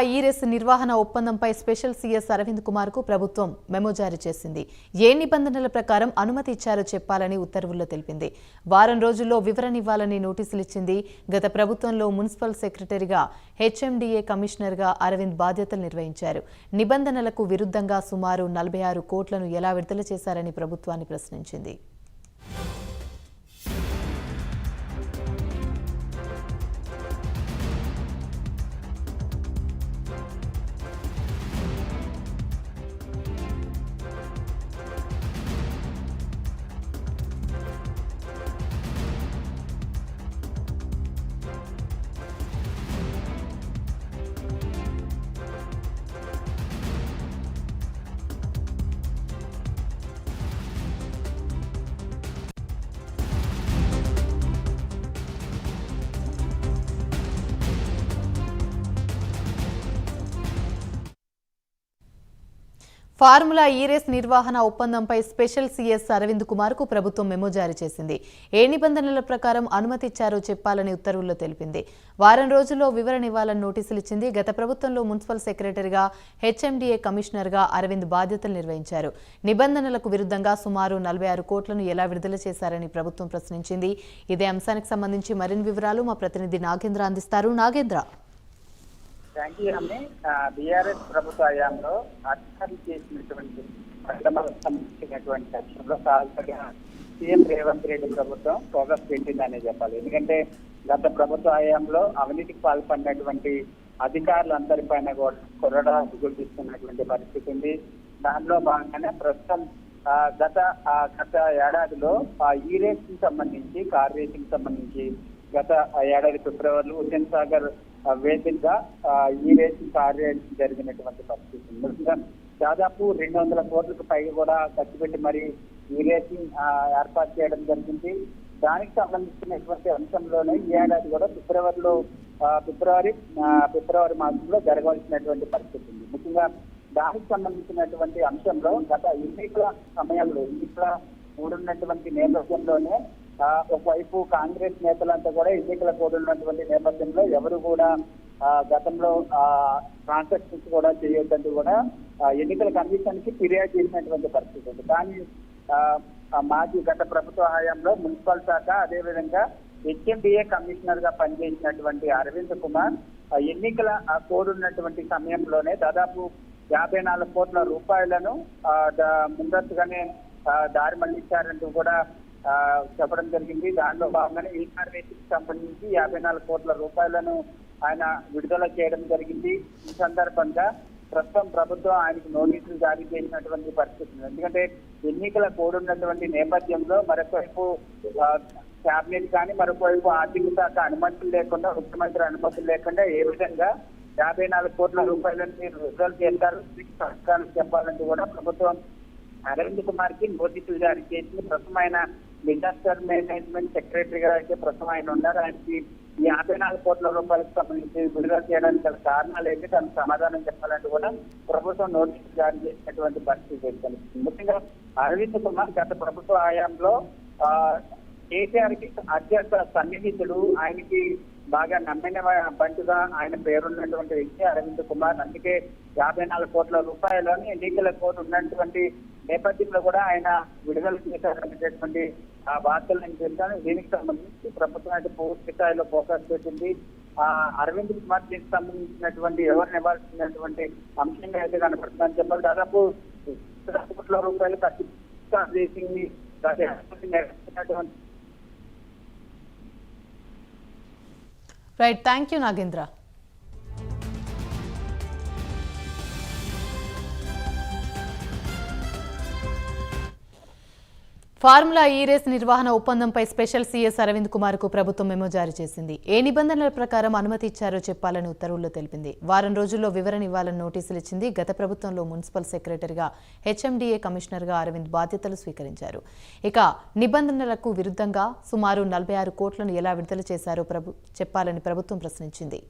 ఈరెస్ నిర్వహణ ఒప్పందంపై special CS Arvind కుమార్కు ప్రభుత్వం మెమో జారీ చేసింది. ఏ నిబంధనల ప్రకారం అనుమతి ఇచ్చారో చెప్పాలని ఉత్తర్వుల్లో తెలిపింది. వారం రోజుల్లో వివరణ ఇవ్వాలని నోటీసులు ఇచ్చింది గత ప్రభుత్వంలో మున్సిపల్ సెక్రటరీగా హెచ్ఎండిఏ కమిషనర్గా అరవింద్ బాధ్యతలు నిర్వహించారు. నిబంధనలకు విరుద్ధంగా సుమారు నలభై ఆరు కోట్లను ఎలా విడుదల చేశారని ప్రభుత్వాన్ని ప్రశ్నించింది. ఫార్ములా ఈ రేస్ నిర్వహణ ఒప్పందంపై స్పెషల్ సీఎస్ అరవింద్ కుమార్కు ప్రభుత్వం మెమో జారీ చేసింది. ఏ నిబంధనల ప్రకారం అనుమతి ఇచ్చారో చెప్పాలని ఉత్తర్వుల్లో తెలిపింది. వారం రోజుల్లో వివరణ ఇవ్వాలని నోటీసులు ఇచ్చింది గత ప్రభుత్వంలో మున్సిపల్ సెక్రటరీగా హెచ్ఎండిఏ కమిషనర్గా అరవింద్ బాధ్యతలు నిర్వహించారు. నిబంధనలకు విరుద్ధంగా సుమారు నలభై ఆరు కోట్లను ఎలా విడుదల చేశారని ప్రభుత్వం ప్రశ్నించింది. ఇదే అంశానికి సంబంధించి మరిన్ని వివరాలు మా ప్రతినిధి నాగేంద్ర అందిస్తారు. నాగేంద్ర. థ్యాంక్ యూ బీఆర్ఎస్ ప్రభుత్వ హయాంలో అధికారులు చేసినటువంటి పరిణామాలకు సంబంధించినటువంటి విషయంలో తాజాగా సీఎం రేవంత్ రెడ్డి ప్రభుత్వం ఫోకస్ పెట్టిందనే చెప్పాలి. ఎందుకంటే గత ప్రభుత్వ హయాంలో అవినీతికి పాల్పడినటువంటి అధికారులందరిపైన కూడా కొరడా గుర్తిస్తున్నటువంటి పరిస్థితి ఉంది. దానిలో భాగంగానే ప్రస్తుతం గత గత ఏడాదిలో ఆ ఈ రేసింగ్ సంబంధించి కార్ రేసింగ్ సంబంధించి గత ఏడాది ఫిబ్రవరిలో హుసేన్ సాగర్ వేదికగా ఈ రేసు కార్ జరిగినటువంటి పరిస్థితి ముఖ్యంగా దాదాపు రెండు వందల కోట్లకు పైగా కూడా ఖర్చు పెట్టి మరి ఈ రేసింగ్ ఏర్పాటు చేయడం జరిగింది. దానికి సంబంధించినటువంటి అంశంలోనే ఈ ఏడాది కూడా ఫిబ్రవరిలో ఆ, ఫిబ్రవరి ఆ, ఫిబ్రవరి మాసంలో జరగవలసినటువంటి పరిస్థితి ఉంది. ముఖ్యంగా దానికి సంబంధించినటువంటి అంశంలో గత ఎన్నికల సమయంలో ఎన్నికల కూడున్నటువంటి నేపథ్యంలోనే ఒకవైపు కాంగ్రెస్ నేతలంతా కూడా ఎన్నికల కోరున్నటువంటి నేపథ్యంలో ఎవరు కూడా ఆ, గతంలో ట్రాన్సాక్షన్స్ కూడా చేయొద్దంటూ కూడా ఎన్నికల కమిషన్కి ఫిర్యాదు చేసినటువంటి పరిస్థితి ఉంది. కానీ ఆ, మాజీ గత ప్రభుత్వ హయాంలో మున్సిపల్ శాఖ అదేవిధంగా హెచ్ఎండిఏ కమిషనర్గా పనిచేసినటువంటి అరవింద్ కుమార్ ఆ, ఎన్నికల ఆ, ఉన్నటువంటి సమయంలోనే దాదాపు యాభై నాలుగు కోట్ల రూపాయలను ఆ, ముందస్తుగానే దారి మళ్ళించారంటూ కూడా చెప్పడం జరిగింది. దానిలో భాగంగానే ఈ కార్యక్రమానికి సంబంధించి యాభై నాలుగు కోట్ల రూపాయలను ఆయన విడుదల చేయడం జరిగింది. ఈ సందర్భంగా ప్రస్తుతం ప్రభుత్వం ఆయనకు నోటీసులు జారీ చేసినటువంటి పరిస్థితి ఎందుకంటే ఎన్నికల కోడున్నటువంటి నేపథ్యంలో మరొకవైపు ఆ, క్యాబినెట్ కానీ మరొకవైపు ఆర్థిక శాఖ అనుమతులు లేకుండా ముఖ్యమంత్రి అనుమతులు లేకుండా ఏ విధంగా యాభై నాలుగు కోట్ల రూపాయలను మీరు విడుదల చేస్తారు? సహకారం చెప్పాలంటే కూడా ప్రభుత్వం అరవింద్ కుమార్కి నోటీసులు జారీ చేసింది. ప్రస్తుతం ఆయన డిజాస్టర్ మేనేజ్మెంట్ సెక్రటరీగా అయితే ప్రస్తుతం ఆయన ఉన్నారు. ఆయనకి ఈ యాభై నాలుగు కోట్ల రూపాయలకు సంబంధించి విడుదల చేయడానికి గల కారణాలు ఏంటి? దానికి సమాధానం చెప్పాలంటే కూడా ప్రభుత్వం నోటీసులు జారీ చేసినటువంటి పరిస్థితి తెలుస్తుంది. ముఖ్యంగా అరవింద్ కుమార్ గత ప్రభుత్వ హయాంలో ఆ, కేసీఆర్కి అత్యంత సన్నిహితుడు. ఆయనకి బాగా నమ్మిన బంటుగా ఆయన పేరున్నటువంటి వ్యక్తి అరవింద్ కుమార్. అందుకే యాభై నాలుగు కోట్ల రూపాయలని ఎన్నికల కోడ్ ఉన్నటువంటి నేపథ్యంలో కూడా ఆయన విడుదల చేశారనేటటువంటి ఆ వార్తలు నేను చెప్తాను. దీనికి సంబంధించి ప్రభుత్వం అయితే పూర్తి స్థాయిలో ఫోకస్ పెట్టింది. ఆ అరవింద్ కుమార్ దీనికి సంబంధించినటువంటి ఎవరు ఇవ్వాల్సినటువంటి అంశంగా అయితే కనపడుతుందని చెప్పాలి. దాదాపు కోట్ల రూపాయలు ఖర్చు right thank you Nagendra formula ఈ రేస్ నిర్వహణ ఒప్పందంపై స్పెషల్ సీఎస్ అరవింద్ కుమార్కు ప్రభుత్వం మెమో జారీ చేసింది. ఏ నిబంధనల ప్రకారం అనుమతి ఇచ్చారో చెప్పాలని ఉత్తర్వుల్లో తెలిపింది. వారం రోజుల్లో వివరణ ఇవ్వాలని నోటీసులు ఇచ్చింది గత ప్రభుత్వంలో మున్సిపల్ సెక్రటరీగా హెచ్ఎండిఏ కమిషనర్గా అరవింద్ బాధ్యతలు స్వీకరించారు. ఇక నిబంధనలకు విరుద్ధంగా సుమారు నలభై ఆరు కోట్లను ఎలా విడుదల చేశారో ప్రభు చెప్పాలని ప్రభుత్వం ప్రశ్నించింది.